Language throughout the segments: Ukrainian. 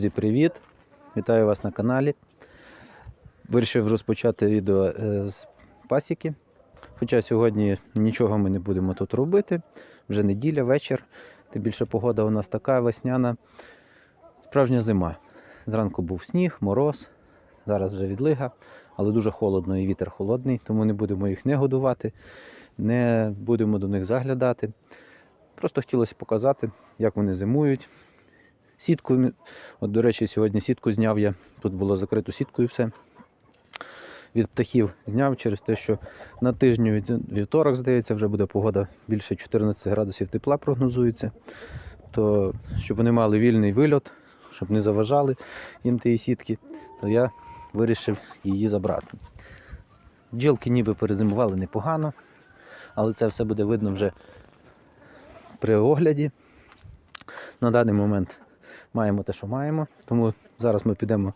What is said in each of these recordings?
Друзі, привіт! Вітаю вас на каналі. Вирішив розпочати відео е, з пасіки. Хоча сьогодні нічого ми не будемо тут робити. Вже неділя, вечір. Тим більше погода у нас така весняна. Справжня зима. Зранку був сніг, мороз, зараз вже відлига, але дуже холодно і вітер холодний, тому не будемо їх не годувати, не будемо до них заглядати. Просто хотілося показати, як вони зимують. Сітку, от, до речі, сьогодні сітку зняв я. Тут було закрито сіткою все. Від птахів зняв через те, що на тижню від вівторок, здається, вже буде погода більше 14 градусів тепла прогнозується. То щоб вони мали вільний вильот, щоб не заважали їм тієї сітки, то я вирішив її забрати. Бджілки ніби перезимували непогано, але це все буде видно вже при огляді. На даний момент маємо те, що маємо. Тому зараз ми підемо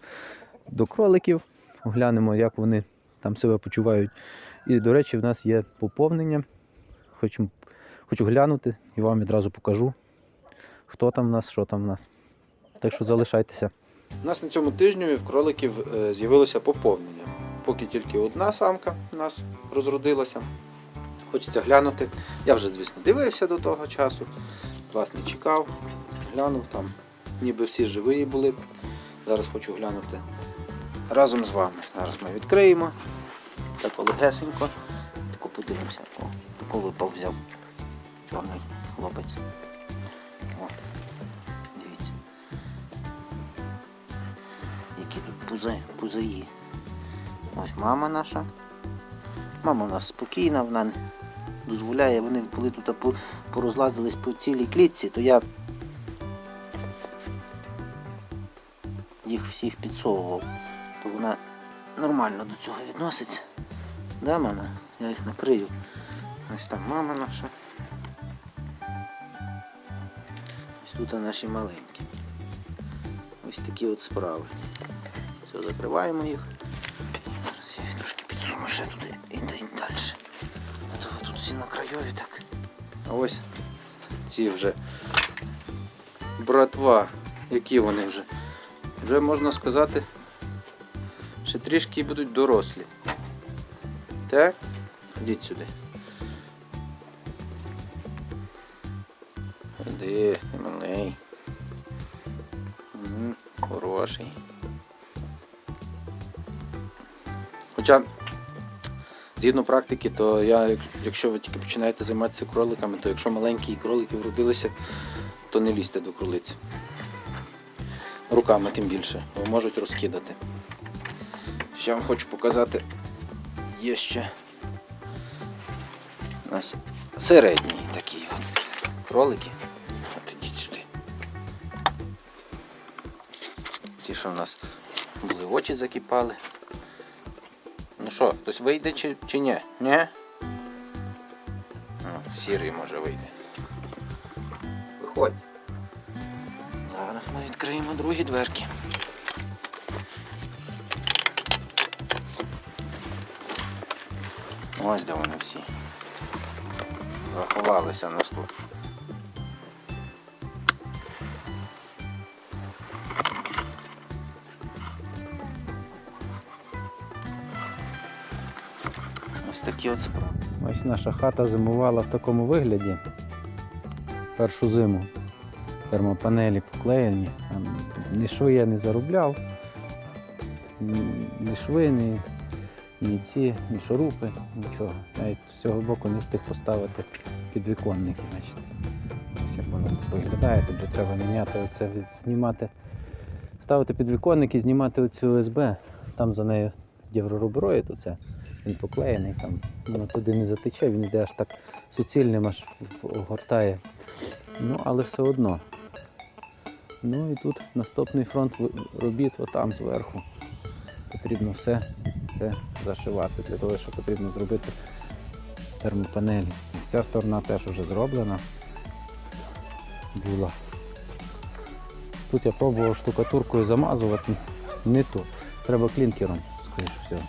до кроликів, оглянемо, як вони там себе почувають. І, до речі, в нас є поповнення. Хочу, хочу глянути і вам відразу покажу, хто там в нас, що там в нас. Так що залишайтеся. У нас на цьому тижні в кроликів е, з'явилося поповнення. Поки тільки одна самка у нас розродилася. Хочеться глянути. Я вже, звісно, дивився до того часу. Вас не чекав, глянув там, ніби всі живі були. Зараз хочу глянути разом з вами. Зараз ми відкриємо. Так легесенько. Тако подивимося. О, тако випав взяв. Чорний хлопець. О, дивіться. Які тут пузаї. Ось мама наша. Мама у нас спокійна, вона дозволяє, вони коли тут порозлазились по цілій клітці, то я всіх підсовував, то вона нормально до цього відноситься. Да, мама? Я їх накрию. Ось там мама наша. Ось тут наші маленькі. Ось такі от справи. Все, закриваємо їх. Зараз я їх трошки підсуну ще туди і далі. А то тут всі на крайові так. А ось ці вже братва, які вони вже. Вже можна сказати, ще трішки будуть дорослі. Так? Ходіть сюди. Ти малий. Хороший. Хоча, згідно практики, то я, якщо ви тільки починаєте займатися кроликами, то якщо маленькі кролики вродилися, то не лізьте до кролиці. Руками тим більше, бо можуть розкидати. Ще вам хочу показати, є ще у нас середній такий от кролики. От ідіть сюди. Ті, що в нас були очі закипали. Ну що, хтось вийде чи, чи ні? Ні? О, сірий може вийде. Відкриємо другі дверки. Ось де вони всі. Заховалися нас тут. Ось такі от справи. Ось наша хата зимувала в такому вигляді. Першу зиму. Термопанелі поклеєні. Ні шви я не заробляв. Ні- шви, ні, ці, ні шурупи, нічого. Навіть з цього боку не встиг поставити підвіконники. Ось як воно виглядає. Тут треба міняти оце, знімати, ставити підвіконники, знімати оцю ОСБ. Там за нею євроруброїд оце. Він поклеєний, там воно туди не затече, він йде аж так суцільним, аж огортає. Ну, але все одно. Ну і тут наступний фронт робіт отам зверху. Потрібно все це зашивати для того, що потрібно зробити термопанелі. Ця сторона теж вже зроблена. Була. Тут я пробував штукатуркою замазувати, не то. Треба клінкером, скоріше всього.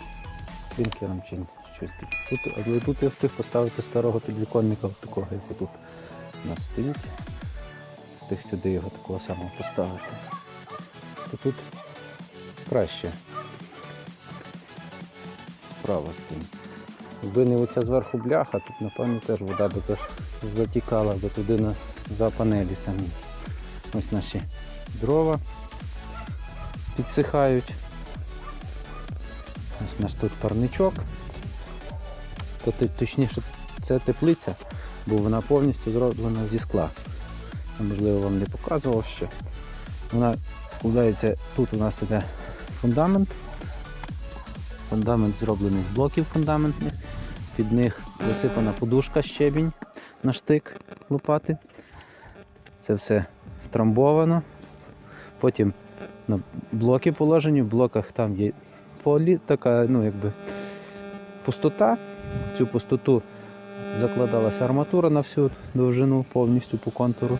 Клінкером чи щось. Тут, але тут я встиг поставити старого підвіконника такого, як тут нас. Встиг сюди його такого самого поставити. то тут краще. Право стінь. Якби не оця зверху бляха, тут напевно теж вода би затікала би туди на, за панелі самі. Ось наші дрова підсихають. Ось наш тут парничок. То, точніше, це теплиця, бо вона повністю зроблена зі скла. Можливо, вам не показував ще. Вона складається, тут у нас іде фундамент. Фундамент зроблений з блоків фундаментних. Під них засипана подушка щебінь на штик лопати. Це все втрамбовано. Потім на блоки положені, в блоках там є полі, така, ну якби пустота. Цю пустоту закладалася арматура на всю довжину повністю по контуру.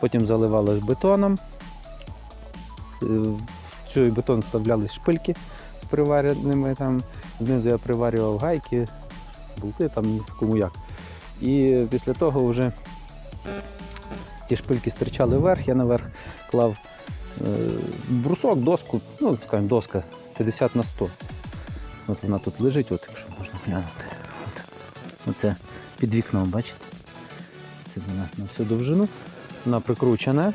Потім заливалось бетоном. Е, В цей бетон вставлялись шпильки з привареними там. Знизу я приварював гайки, болти там кому як. І після того вже ті шпильки стирчали вверх, я наверх клав е, брусок, доску, ну, така доска 50 на 100. От вона тут лежить, от якщо можна глянути. Оце під вікном, бачите? Це вона на всю довжину. Вона прикручена.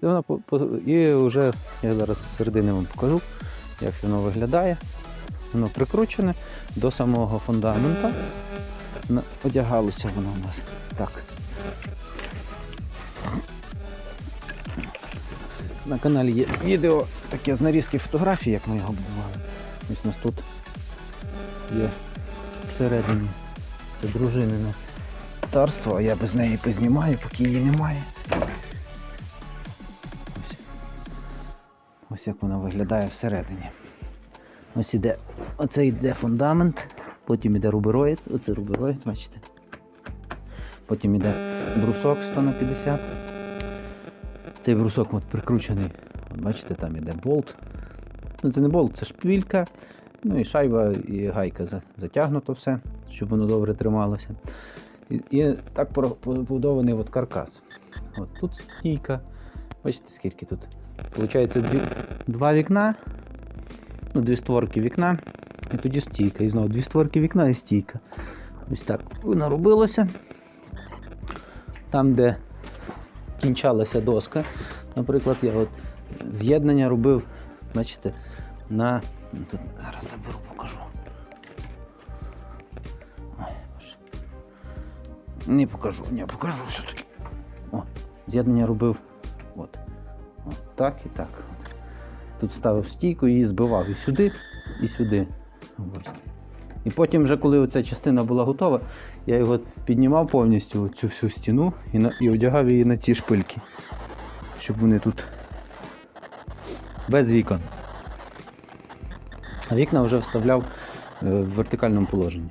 Це вона і вже я зараз з середини вам покажу, як воно виглядає. Воно прикручене до самого фундамента. Одягалося воно у нас так. На каналі є відео таке з нарізки фотографій, як ми його будували. Ось у нас тут є всередині це дружинине царство, а я без неї познімаю, поки її немає. Ось, ось як вона виглядає всередині. Ось іде, оце йде фундамент, потім іде рубероїд, оце рубероїд, бачите. Потім іде брусок 100 на 50. Цей брусок от прикручений. Бачите, там іде болт. Ну, це не болт, це шпилька. Ну і шайба, і гайка затягнуто все, щоб воно добре трималося. І, і так побудований от каркас. От тут стійка. Бачите, скільки тут? Получається дві, два вікна, ну, дві створки вікна, і тоді стійка. І знову дві створки вікна і стійка. Ось так воно робилося. Там, де кінчалася доска. Наприклад, я от з'єднання робив, бачите, на. Тут Не покажу, не покажу все-таки. О, з'єднання робив. От. От так і так. Тут ставив стійку і збивав і сюди, і сюди. І потім, вже коли ця частина була готова, я його піднімав повністю цю всю стіну і, на, і одягав її на ці шпильки, щоб вони тут без вікон. А вікна вже вставляв е, в вертикальному положенні.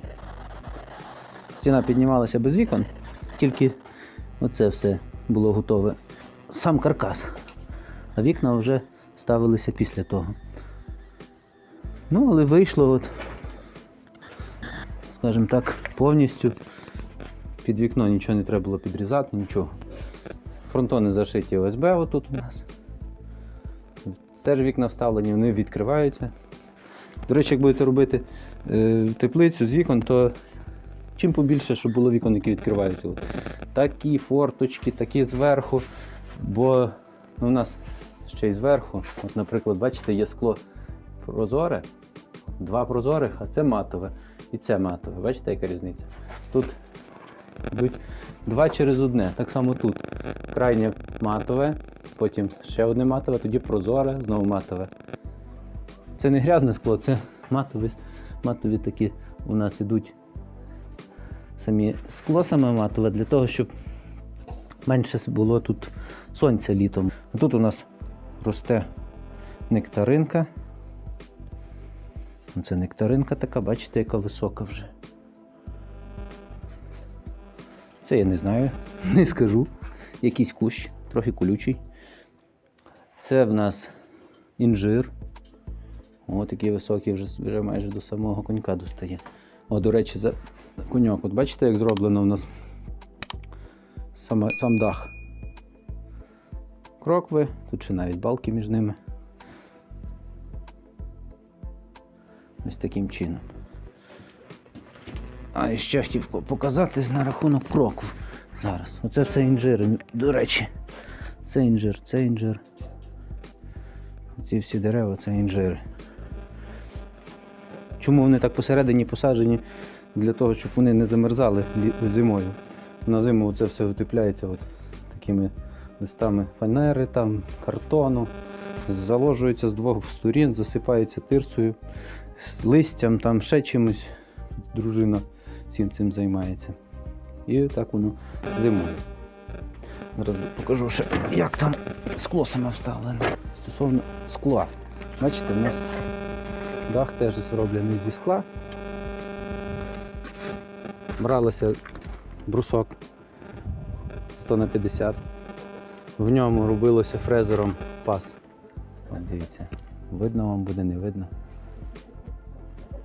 Стіна піднімалася без вікон, тільки оце все було готове. Сам каркас. А вікна вже ставилися після того. Ну, але вийшло, от, скажімо так, повністю. Під вікно нічого не треба було підрізати, нічого. Фронтони зашиті ОСБ отут у нас. Теж вікна вставлені, вони відкриваються. До речі, як будете робити е, теплицю з вікон, то чим побільше, щоб було вікон, які відкриваються. Такі форточки, такі зверху. Бо ну, у нас ще й зверху. От, наприклад, бачите, є скло прозоре, два прозорих, а це матове. І це матове. Бачите, яка різниця? Тут йдуть два через одне. Так само тут. Крайнє матове, потім ще одне матове, тоді прозоре, знову матове. Це не грязне скло, це матові, матові такі у нас ідуть самі скло саме матове для того, щоб менше було тут сонця літом. Тут у нас росте нектаринка. Це нектаринка така, бачите, яка висока вже. Це я не знаю, не скажу. Якийсь кущ, трохи колючий. Це в нас інжир. О, такий високий, вже, вже майже до самого конька достає. О, до речі, за коньок. От бачите, як зроблено у нас саме, сам дах. крокви, тут ще навіть балки між ними. Ось таким чином. А і ще хотів показати на рахунок крокв. Зараз. Оце все інжири. До речі, це інжир, це інжир. Ці всі дерева це інжири. Чому вони так посередині посаджені? Для того, щоб вони не замерзали зимою. На зиму це все утепляється от такими листами фанери, там, картону, заложується з двох сторін, засипається тирсою, листям, там ще чимось. Дружина всім цим займається. І так воно зимою. Зараз покажу ще, як там скло саме вставлене. Стосовно скла. Бачите, у нас дах теж зроблений зі скла. Бралося брусок 100 на 50. В ньому робилося фрезером пас. От дивіться. Видно вам буде, не видно.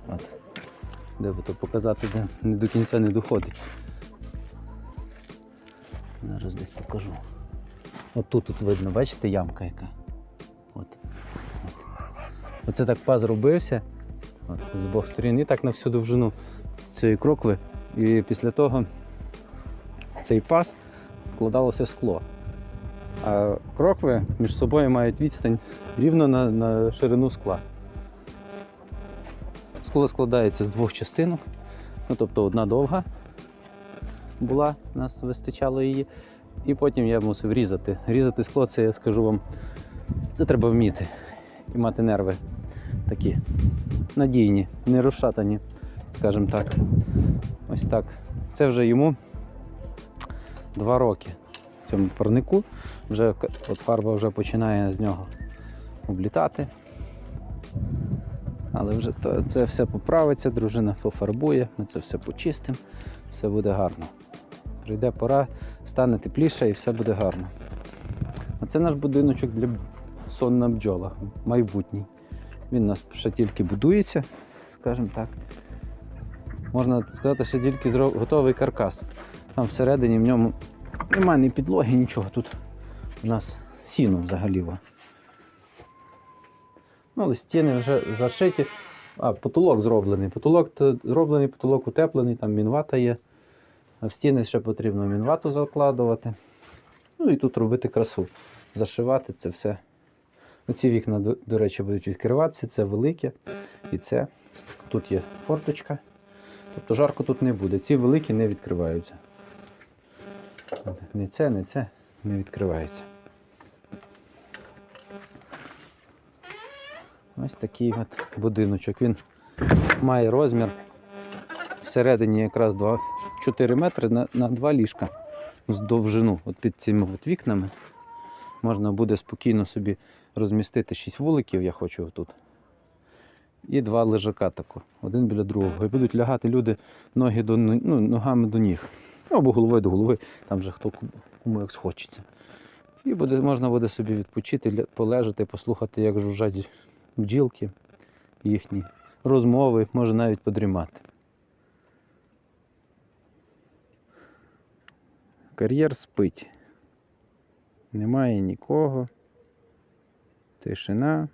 От. Де би то показати, де не до кінця не доходить. Зараз десь покажу. От тут, тут видно, бачите, ямка яка. Оце так паз робився. От, з обох сторін і так на всю довжину цієї крокви. І після того цей паз вкладалося скло. А крокви між собою мають відстань рівно на, на ширину скла. Скло складається з двох частинок. Ну, тобто одна довга була, нас вистачало її. І потім я мусив різати. Різати скло, це я скажу вам, це треба вміти. І мати нерви такі надійні, не розшатані, скажімо так. Ось так. Це вже йому два роки цьому парнику. Вже от фарба вже починає з нього облітати. Але вже то, це все поправиться, дружина пофарбує, ми це все почистимо, все буде гарно. Прийде пора, стане тепліше і все буде гарно. А це наш будиночок для сонна бджола, майбутній. Він у нас ще тільки будується, скажімо так. Можна сказати, що тільки готовий каркас. Там всередині в ньому немає ні підлоги, нічого. Тут у нас сіно взагалі. Ну, але стіни вже зашиті. А, потолок зроблений. Потолок зроблений, потолок утеплений, там мінвата є. А в стіни ще потрібно мінвату закладувати. Ну і тут робити красу. Зашивати це все. Оці вікна, до, до речі, будуть відкриватися, це велике. І це. Тут є форточка. Тобто жарко тут не буде. Ці великі не відкриваються. Не це, не це не відкривається. Ось такий от будиночок. Він має розмір всередині якраз 2, 4 метри на, на 2 ліжка з довжину. От під цими от вікнами можна буде спокійно собі розмістити 6 вуликів, я хочу отут. І два лежака тако, один біля другого. І будуть лягати люди ноги до, ну, ногами до ніг. Або головою до голови, там вже хто кому як схочеться. І буде, можна буде собі відпочити, полежати, послухати, як жужжать бджілки їхні розмови, може навіть подрімати. Кар'єр спить. Немає нікого. Тишина.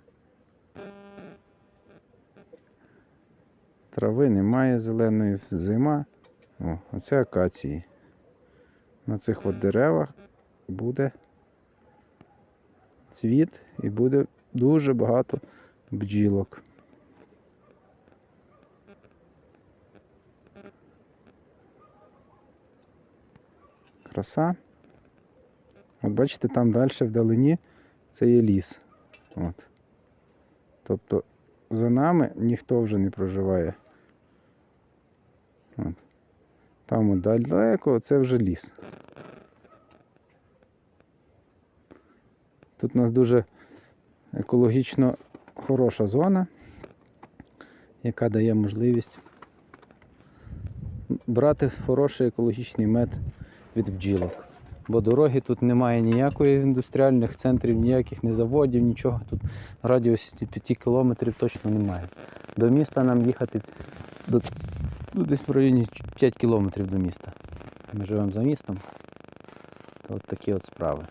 Трави немає зеленої зима. О, оце акації. На цих от деревах буде цвіт і буде дуже багато бджілок. Краса. От бачите, там далі вдалині це є ліс. От. Тобто за нами ніхто вже не проживає. От. Там от далеко це вже ліс. Тут у нас дуже екологічно хороша зона, яка дає можливість брати хороший екологічний мед від бджілок. Бо дороги тут немає ніякої індустріальних центрів, ніяких ні заводів, нічого. Тут радіусі 5 кілометрів точно немає. До міста нам їхати до, ну, десь в районі 5 кілометрів до міста. Ми живемо за містом. То от такі от справи.